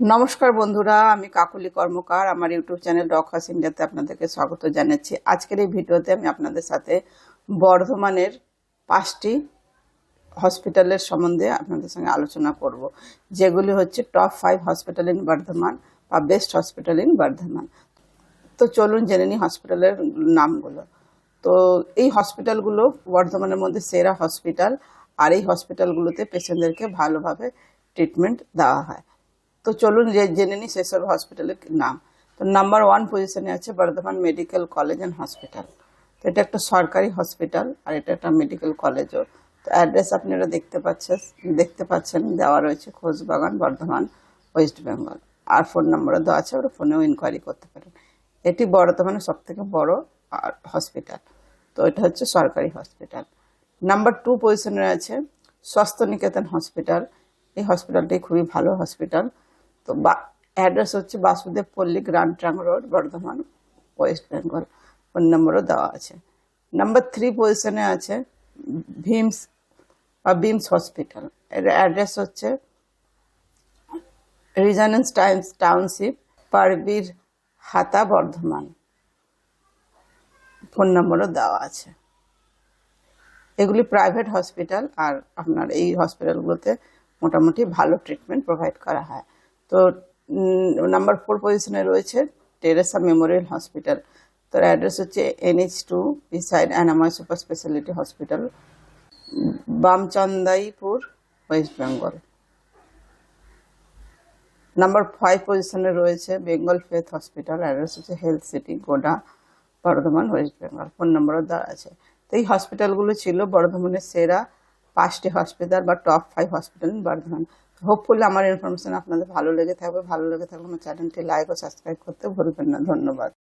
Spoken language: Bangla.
নমস্কার বন্ধুরা, আমি কাকুলি কর্মকার। আমার ইউটিউব চ্যানেল ডক হাস ইন্ডিয়াতে আপনাদেরকে স্বাগত জানাচ্ছি। আজকের এই ভিডিওতে আমি আপনাদের সাথে বর্ধমানের পাঁচটি হসপিটালের সম্বন্ধে আপনাদের সঙ্গে আলোচনা করব, যেগুলি হচ্ছে top five hospital in Bardhaman বা বেস্ট হসপিটাল ইন বর্ধমান। তো চলুন জেনে নিই হসপিটালের নামগুলো। তো এই হসপিটালগুলো বর্ধমানের মধ্যে সেরা হসপিটাল, আর এই হসপিটালগুলোতে পেশেন্টদেরকে ভালোভাবে ট্রিটমেন্ট দেওয়া হয়। তো চলুন যে জেনে নিই সেসব হসপিটালের নাম। তো নাম্বার ওয়ান পজিশনে আছে Bardhaman medical college and hospital তো এটা একটা সরকারি হসপিটাল আর এটা একটা মেডিকেল কলেজও তো অ্যাড্রেস আপনারা দেখতে পাচ্ছেন দেখতে পাচ্ছেন, দেওয়া রয়েছে খোঁজবাগান বর্ধমান ওয়েস্ট বেঙ্গল আর ফোন নম্বরও দেওয়া আছে, ওরা ফোনেও ইনকোয়ারি করতে পারেন। এটি বর্ধমানের সব থেকে বড় হসপিটাল তো এটা হচ্ছে সরকারি হসপিটাল নাম্বার টু পজিশনে আছে স্বাস্থ্য নিকেতন হসপিটাল এই হসপিটালটি খুবই ভালো হসপিটাল তো অ্যাড্রেস হচ্ছে Basudeb Palli grand trunk road, Bardhaman, west Bengal. Phone নম্বরও দেওয়া আছে। নাম্বার থ্রি পজিশনে আছে ভিমস, বা বিমস হসপিটাল এর অ্যাড্রেস হচ্ছে রিজানেন্স টাইমস টাউনশিপ পারবির হাতা, বর্ধমান। ফোন নম্বরও দেওয়া আছে। এগুলি প্রাইভেট হসপিটাল আর আপনার এই হসপিটালগুলোতে মোটামুটি ভালো ট্রিটমেন্ট প্রোভাইড করা হয়। তো নাম্বার ফোর পজিশনে রয়েছে টেরেসা মেমোরিয়াল হসপিটাল তোর অ্যাড্রেস হচ্ছে N H two beside Anamoy super speciality hospital Bamchandaipur west Bengal number five পজিশনে রয়েছে বেঙ্গল ফেথ হসপিটাল অ্যাড্রেস হচ্ছে health city Goda Bardhaman west Bengal phone নম্বরও দেওয়া আছে। তো এই হসপিটালগুলো ছিল বর্ধমানের সেরা পাঁচটি হসপিটাল বা top five hospital in Bardhaman. Hopefully আমার ইনফরমেশন আপনাদের ভালো লেগে থাকবে, ভালো লেগে থাকলে আমার চ্যানেলটি লাইক ও সাবস্ক্রাইব করতে ভুলবেন না। ধন্যবাদ।